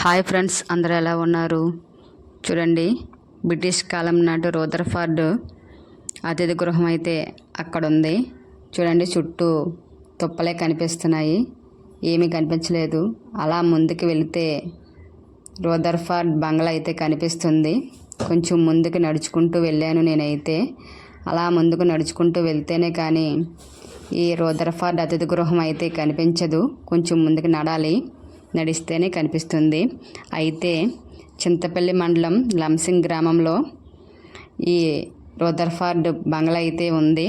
Hi friends అందరు ఎలా ఉన్నారు? చూడండి బ్రిటిష్ కాలం నాటి రోదర్ఫార్డ్ అతిథి గృహం అయితే అక్కడ ఉంది చూడండి చుట్టూ తుప్పలే కనిపిస్తున్నాయి. ఏమీ కనిపించలేదు. అలా ముందుకు వెళితే రోదర్ఫార్డ్ బంగ్లా అయితే కనిపిస్తుంది. కొంచెం ముందుకు నడుచుకుంటూ వెళ్ళాను నేనైతే. అలా ముందుకు నడుచుకుంటూ వెళ్తేనే కానీ ఈ రోదర్ఫార్డ్ అతిథి గృహం అయితే కనిపించదు. కొంచెం ముందుకు నడాలి. నడిస్తేనే కనిపిస్తుంది. అయితే చింతపల్లి మండలం లంసింగ్ గ్రామంలో ఈ రోదర్ఫార్డ్ బంగ్లా అయితే ఉంది.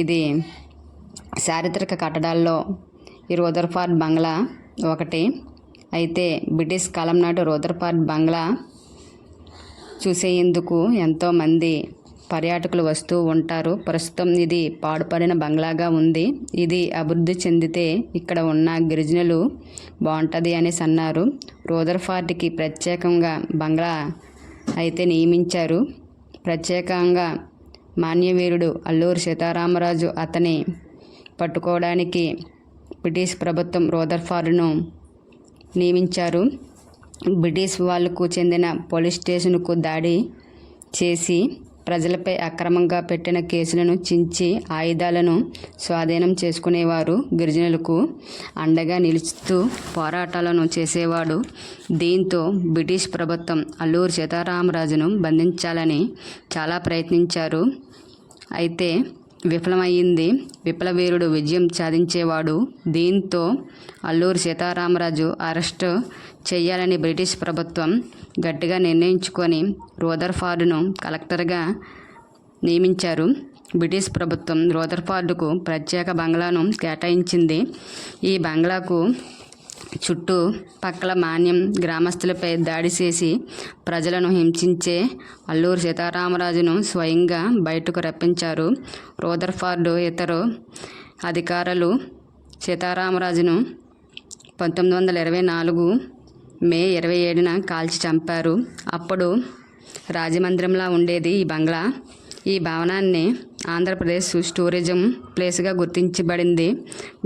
ఇది చారిత్రక కట్టడాల్లో ఈ రోదర్ఫార్డ్ బంగ్లా ఒకటి. అయితే బ్రిటిష్ కాలం నాటి రోదర్ఫార్డ్ బంగ్లా చూసేందుకు ఎంతోమంది పర్యాటకులు వస్తూ ఉంటారు. ప్రస్తుతం ఇది పాడుపడిన బంగ్లాగా ఉంది. ఇది అభివృద్ధి చెందితే ఇక్కడ ఉన్న గిరిజనులు బాగుంటుంది అనేసి అన్నారు రూదర్ఫార్ట్కి ప్రత్యేకంగా బంగ్లా అయితే నియమించారు. ప్రత్యేకంగా మాన్యవీరుడు అల్లూరు సీతారామరాజు అతని పట్టుకోవడానికి బ్రిటిష్ ప్రభుత్వం రోదర్ఫార్డ్ను నియమించారు. బ్రిటిష్ వాళ్ళకు చెందిన పోలీస్ స్టేషన్కు దాడి చేసి ప్రజలపై అక్రమంగా పెట్టిన కేసులను చించి ఆయుధాలను స్వాధీనం చేసుకునేవారు గిరిజనులకు అండగా నిలుస్తూ పోరాటాలను చేసేవాడు. దీంతో బ్రిటిష్ ప్రభుత్వం అల్లూరు సీతారామరాజును బంధించాలని చాలా ప్రయత్నించారు. అయితే విఫలమయ్యింది. విప్లవీరుడు విజయం సాధించేవాడు. దీంతో అల్లూరి సీతారామరాజు అరెస్టు చేయాలని బ్రిటిష్ ప్రభుత్వం గట్టిగా నిర్ణయించుకొని రోదర్ఫార్డును కలెక్టర్గా నియమించారు. బ్రిటిష్ ప్రభుత్వం రోదర్ఫార్డుకు ప్రత్యేక బంగ్లాను కేటాయించింది. ఈ బంగ్లాకు చుట్టూ పక్కల మాన్యం గ్రామస్తులపై దాడి చేసి ప్రజలను హింసించే అల్లూరు సీతారామరాజును స్వయంగా బయటకు రప్పించారు రూదర్ఫార్డ్ ఇతరు అధికారులు. సీతారామరాజును పంతొమ్మిది వందల ఇరవై నాలుగు మే ఇరవై ఏడున కాల్చి చంపారు. అప్పుడు రాజమందిరంలా ఉండేది ఈ బంగ్లా. ఈ భవనాన్ని ఆంధ్రప్రదేశ్ టూరిజం ప్లేస్గా గుర్తించబడింది.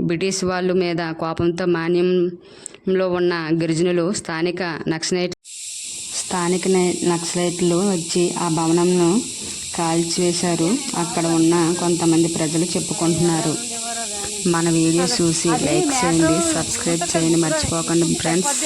బ్రిటిష్ వాళ్ళు మీద కోపంతో మాన్యంలో ఉన్న గిరిజనులు స్థానిక నక్సలైట్ స్థానిక నక్సలైట్లు వచ్చి ఆ భవనంను కాల్చివేశారు. అక్కడ ఉన్న కొంతమంది ప్రజలు చెప్పుకుంటున్నారు. మన వీడియో చూసి లైక్ చేయండి సబ్స్క్రైబ్ చేయండి మర్చిపోకండి ఫ్రెండ్స్.